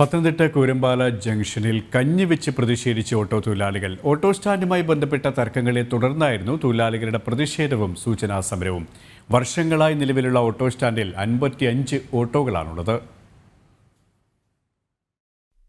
പത്തനംതിട്ട കൂരമ്പാല ജംഗ്ഷനിൽ കഞ്ഞി വെച്ച് പ്രതിഷേധിച്ച ഓട്ടോ തൊഴിലാളികൾ. ഓട്ടോ സ്റ്റാൻഡുമായി ബന്ധപ്പെട്ട തർക്കങ്ങളെ തുടർന്നായിരുന്നു തൊഴിലാളികളുടെ പ്രതിഷേധവും സൂചനാ സമരവും. വർഷങ്ങളായി നിലവിലുള്ള ഓട്ടോ സ്റ്റാൻഡിൽ അൻപത്തിയഞ്ച് ഓട്ടോകളാണുള്ളത്.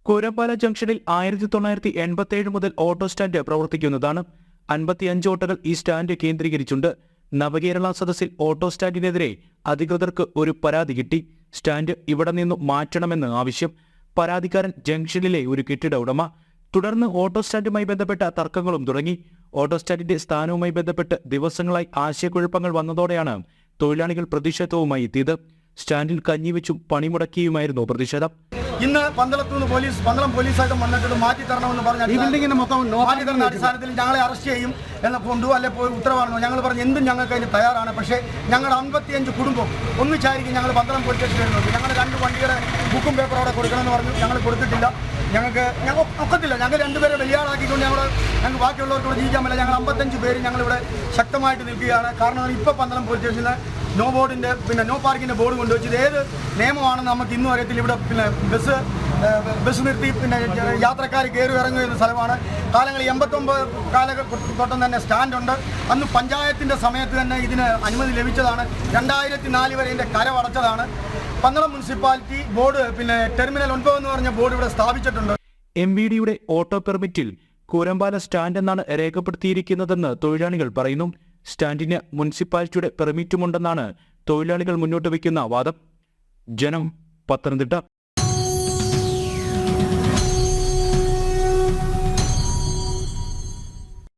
കൂരമ്പാല ജംഗ്ഷനിൽ ആയിരത്തി തൊള്ളായിരത്തി എൺപത്തി ഏഴ് മുതൽ ഓട്ടോ സ്റ്റാൻഡ് പ്രവർത്തിക്കുന്നതാണ് അൻപത്തിയഞ്ച് ഓട്ടോകൾ ഈ സ്റ്റാൻഡ് കേന്ദ്രീകരിച്ചുണ്ട്. നവകേരള സദസ്സിൽ ഓട്ടോ സ്റ്റാൻഡിനെതിരെ അധികൃതർക്ക് ഒരു പരാതി കിട്ടി. സ്റ്റാൻഡ് ഇവിടെ നിന്നും മാറ്റണമെന്ന് ആവശ്യം. പരാതിക്കാരൻ ജംഗ്ഷനിലെ ഒരു കെട്ടിട ഉടമ. തുടർന്ന് ഓട്ടോ സ്റ്റാൻഡുമായി ബന്ധപ്പെട്ട തർക്കങ്ങളും തുടങ്ങി. ഓട്ടോ സ്റ്റാൻഡിന്റെ സ്ഥാനവുമായി ബന്ധപ്പെട്ട് ദിവസങ്ങളായി ആശയക്കുഴപ്പങ്ങൾ വന്നതോടെയാണ് തൊഴിലാളികൾ പ്രതിഷേധവുമായി എത്തിയത്. സ്റ്റാൻഡിൽ കഞ്ഞിവെച്ചും പണിമുടക്കിയുമായിരുന്നു പ്രതിഷേധം. ഇന്ന് പന്തളത്തു നിന്ന് പോലീസ് പന്തളം പോലീസായിട്ട് വന്നിട്ട് മാറ്റി തരണമെന്ന് പറഞ്ഞ ഈ ബിൽഡിങ്ങിന്റെ മൊത്തം നോ മാറ്റി തരുന്ന അടിസ്ഥാനത്തിൽ ഞങ്ങളെ അറസ്റ്റ് ചെയ്യും എന്ന കൊണ്ടു അല്ലെ പോയി ഉത്തരവാണെന്നോ ഞങ്ങൾ പറഞ്ഞു എന്തും ഞങ്ങൾക്ക് അതിന് തയ്യാറാണ്. പക്ഷേ ഞങ്ങളുടെ അമ്പത്തിയഞ്ച് കുടുംബം ഒന്നിച്ചായിരിക്കും ഞങ്ങൾ പന്തളം പോലീസ് സ്റ്റേഷനിൽ ഞങ്ങളുടെ ഞങ്ങൾ രണ്ട് വണ്ടിയുടെ ബുക്കും പേപ്പറും അവിടെ കൊടുക്കണമെന്ന് പറഞ്ഞു. ഞങ്ങൾ കൊടുത്തിട്ടില്ല. ഞങ്ങൾക്ക് ഞങ്ങൾ ഒക്കത്തില്ല. ഞങ്ങൾ രണ്ടുപേരെ വലിയാളാക്കിക്കൊണ്ട് ഞങ്ങൾ ഞങ്ങൾക്ക് ബാക്കിയുള്ളവർക്കൂടെ ജീവിക്കാൻ പറ്റില്ല. ഞങ്ങൾ അമ്പത്തഞ്ച് പേര് ഞങ്ങളിവിടെ ശക്തമായിട്ട് നിൽക്കുകയാണ്. കാരണം ഇപ്പോൾ പന്തളം പോലീസ് സ്റ്റേഷനിൽ നോ ബോർഡിന്റെ പിന്നെ നോ പാർക്കിന്റെ ബോർഡ് കൊണ്ടുവച്ചത് ഏത് നിയമമാണെന്ന് നമുക്ക് ഇന്നും അറിയത്തില്ല. ഇവിടെ പിന്നെ ബസ് ബസ് നിർത്തി പിന്നെ യാത്രക്കാർ കയറി ഇറങ്ങുന്ന സ്ഥലമാണ്. കാലങ്ങളിൽ എൺപത്തൊമ്പത് കാലഘട്ടം തന്നെ സ്റ്റാൻഡുണ്ട് അന്ന് പഞ്ചായത്തിന്റെ സമയത്ത് തന്നെ ഇതിന് അനുമതി ലഭിച്ചതാണ്. രണ്ടായിരത്തി നാല് വരെ ഇതിന്റെ കരമടച്ചതാണ് പന്തളം മുനിസിപ്പാലിറ്റി ബോർഡ് പിന്നെ ടെർമിനൽ ഒൻപത് എന്ന് പറഞ്ഞ ബോർഡ് ഇവിടെ സ്ഥാപിച്ചിട്ടുണ്ട്. എം വി ഡിയുടെ ഓട്ടോ പെർമിറ്റിൽ കൂരമ്പാല സ്റ്റാൻഡ് എന്നാണ് രേഖപ്പെടുത്തിയിരിക്കുന്നതെന്ന് തൊഴിലാളികൾ പറയുന്നു. സ്റ്റാൻഡിന് മുനിസിപ്പാലിറ്റിയുടെ പെർമിറ്റുമുണ്ടെന്നാണ് തൊഴിലാളികൾ മുന്നോട്ട് വയ്ക്കുന്ന വാദം. ജനം പത്തനംതിട്ട